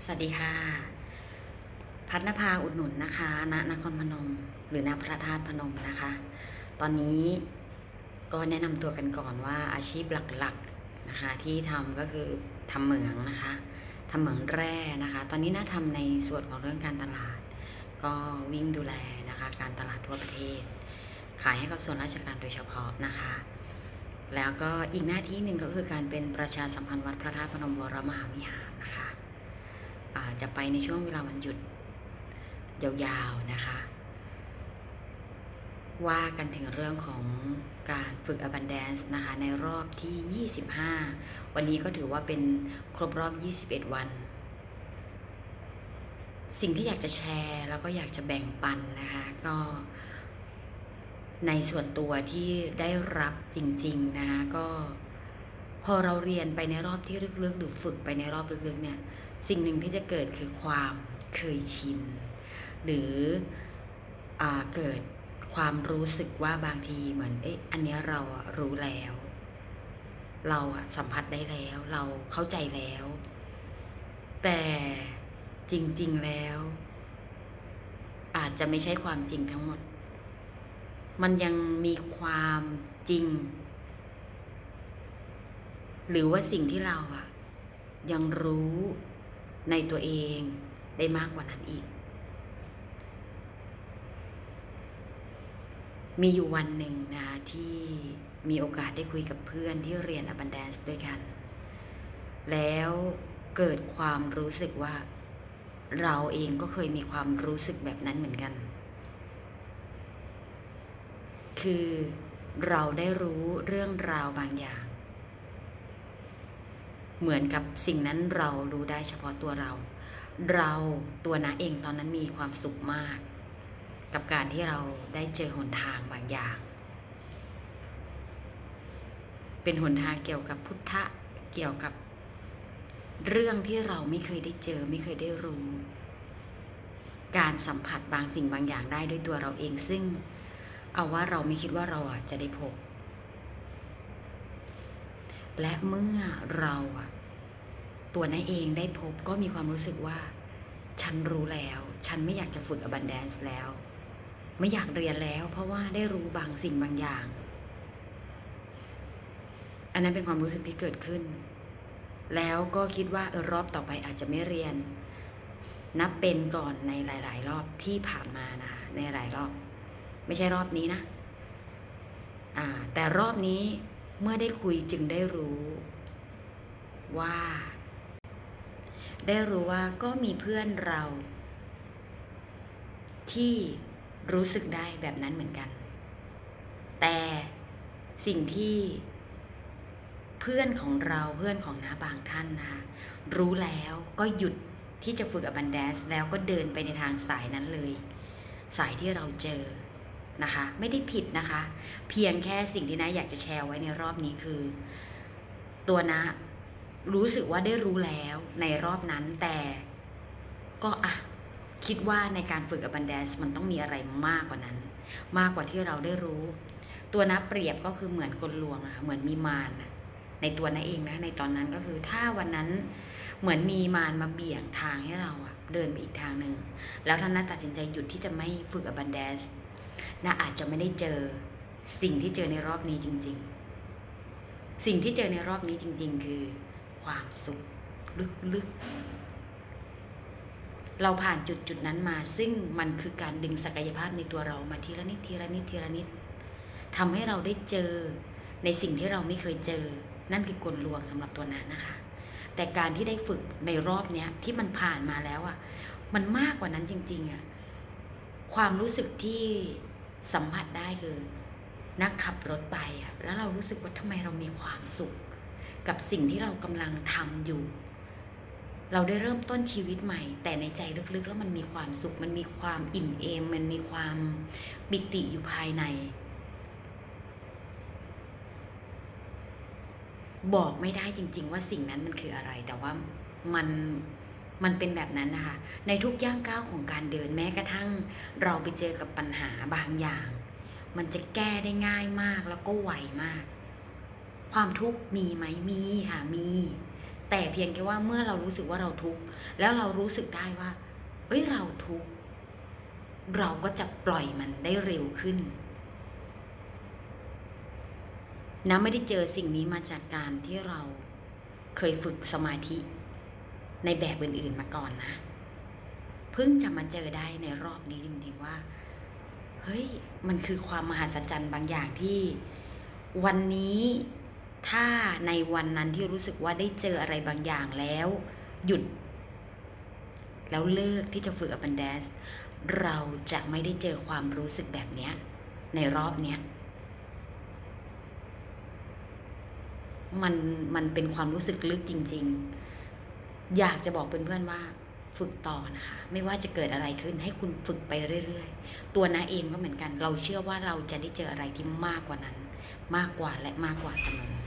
สวัสดีค่ะ พัฒนภาอุดหนุนนะคะณนครพนม หรือณพระธาตุพนมนะคะ ตอนนี้ก็แนะนำตัวกันก่อนว่าอาชีพหลักๆนะคะ ที่ทำก็คือทำเหมืองนะคะทำเหมืองแร่นะคะ ตอนนี้น่าทำในส่วนของเรื่องการตลาด ก็วิ่งดูแลนะคะ การตลาดทั่วประเทศ ขายให้กับส่วนราชการโดยเฉพาะนะคะแล้วก็อีกหน้าที่หนึ่งก็คือการเป็นประชาสัมพันธ์วัดพระธาตุพนมวรมหาวิหารนะคะ อาจจะไปในช่วงเวลาวันหยุดยาวๆนะคะ ว่ากันถึงเรื่องของการฝึก a ันแดนซ์นะคะในรอบที่ 25 วันนี้ก็ถือว่าเป็นครบรอบ 21 วัน สิ่งที่อยากจะแชร์แล้วก็อยากจะแบ่งปันนะคะก็ในส่วนตัวที่ได้รับจริง ๆ นะคะก็ พอเราเรียนไปในรอบที่ลึกๆหรือฝึกไปในรอบลึกๆเนี่ยสิ่งหนึ่งที่จะเกิดคือความเคยชิน หรืออเกิดความรู้สึกว่าบางทีเหมือนเอ๊ะอันนี้เรารู้แล้ว เราสัมผัสได้แล้ว เราเข้าใจแล้ว แต่จริง ๆแล้ว อาจจะไม่ใช่ความจริงทั้งหมด มันยังมีความจริง หรือว่าสิ่งที่เราอะยังรู้ในตัวเองได้มากกว่านั้นอีก มีอยู่วันหนึ่งนะคะที่มีโอกาสได้คุยกับเพื่อนที่เรียน Abundance ด้วยกัน แล้วเกิดความรู้สึกว่า เราเองก็เคยมีความรู้สึกแบบนั้นเหมือนกัน คือเราได้รู้เรื่องราวบางอย่าง เหมือนกับสิ่งนั้นเรารู้ได้เฉพาะตัวเรา เราตัวนาเองตอนนั้นมีความสุขมาก กับการที่เราได้เจอหนทางบางอย่าง เป็นหนทางเกี่ยวกับพุทธะเกี่ยวกับเรื่องที่เราไม่เคยได้เจอไม่เคยได้รู้ การสัมผัสบางสิ่งบางอย่างได้ด้วยตัวเราเองซึ่ง เอาว่าเราไม่คิดว่าเราจะได้พบ และเมื่อเราตัวนั้นเองได้พบก็มีความรู้สึกว่า ฉันรู้แล้ว ฉันไม่อยากจะฝึก abundance แล้ว ไม่อยากเรียนแล้ว เพราะว่าได้รู้บางสิ่งบางอย่าง อันนั้นเป็นความรู้สึกที่เกิดขึ้น แล้วก็คิดว่าเออรอบต่อไปอาจจะไม่เรียน นับเป็นก่อนในหลาย ๆ รอบที่ผ่านมานะคะในหลายรอบ ไม่ใช่รอบนี้นะ อ่า แต่รอบนี้ เมื่อได้คุยจึงได้รู้ ว่า ได้รู้ว่าก็มีเพื่อนเรา ที่รู้สึกได้แบบนั้นเหมือนกัน แต่สิ่งที่เพื่อนของเราเพื่อนของน้าบางท่านนะคะรู้แล้วก็หยุดที่จะฝึกอบันแดนซ์แล้วก็เดินไปในทางสายนั้นเลย สายที่เราเจอ นะคะ ไม่ได้ผิดนะคะ เพียงแค่สิ่งที่น้าอยากจะแชร์ไว้ในรอบนี้คือ ตัวนะรู้สึกว่าได้รู้แล้วในรอบนั้นแต่ก็อะคิดว่าในการฝึก abundance มันต้องมีอะไรมากกว่านั้น มากกว่าที่เราได้รู้ ตัวนะเปรียบก็คือเหมือนกลลวงอะเหมือนมีมารในตัวนะเองนะในตอนนั้นก็คือถ้าวันนั้นเหมือนมีมารมาเบี่ยงทางให้เราอะเดินไปอีกทางหนึ่งแล้วท่านนะตัดสินใจหยุดที่จะไม่ฝึก abundance นะอาจจะไม่ได้เจอสิ่งที่เจอในรอบนี้จริง ๆ สิ่งที่เจอในรอบนี้จริง ๆ คือ ความสุขลึกๆ เราผ่านจุดจุดๆนั้นมาซึ่งมันคือการดึงศักยภาพในตัวเรามาทีละนิดทีละนิดทีละนิดทำให้เราได้เจอในสิ่งที่เราไม่เคยเจอ นั่นคือกลลวงสำหรับตัวนั้นนะคะ แต่การที่ได้ฝึกในรอบเนี้ยที่มันผ่านมาแล้วอะ่ะ มันมากกว่านั้นจริง ๆอะ่ะความรู้สึกที่ สัมผัสได้คือนักขับรถไปอะ่ะแล้วเรารู้สึกว่าทำไมเรามีความสุข กับสิ่งที่เรากำลังทำอยู่ เราได้เริ่มต้นชีวิตใหม่ แต่ในใจลึกๆ แล้วมันมีความสุข มันมีความอิ่มเอม มันมีความปิติอยู่ภายใน บอกไม่ได้จริง ๆ ว่าสิ่งนั้นมันคืออะไร แต่ว่ามัน มันเป็นแบบนั้นนะคะ ในทุกย่างก้าวของการเดินแม้กระทั่ง เราไปเจอกับปัญหาบางอย่าง มันจะแก้ได้ง่ายมากแล้วก็ไวมาก ความทุกข์มีไหมมีค่ะมี แต่เพียงแค่ว่าเมื่อเรารู้สึกว่าเราทุกข์แล้วเรารู้สึกได้ว่า เอ้ยเราทุกข์เราก็จะปล่อยมันได้เร็วขึ้นนะไม่ได้เจอสิ่งนี้มาจากการที่เราเคยฝึกสมาธิ ในแบบอื่นๆมาก่อนนะ เพิ่งจะมาเจอได้ในรอบนี้จริงๆว่า เฮ้ย มันคือความมหัศจรรย์บางอย่างที่วันนี้ถ้าในวันนั้นที่รู้สึกว่าได้เจออะไรบางอย่างแล้ว หยุด แล้วเลิกที่จะฝึกอ p ป n น a ด c เราจะไม่ได้เจอความรู้สึกแบบเนี้ยในรอบเนี้ยมันมันเป็นความรู้สึกลึกจริง ๆ อยากจะบอกเพื่อนๆว่าฝึกต่อนะคะ ไม่ว่าจะเกิดอะไรขึ้นให้คุณฝึกไปเรื่อยๆ ตัวน้าเองก็เหมือนกัน เราเชื่อว่าเราจะได้เจออะไรที่มากกว่านั้น มากกว่าและมากกว่าเสมอ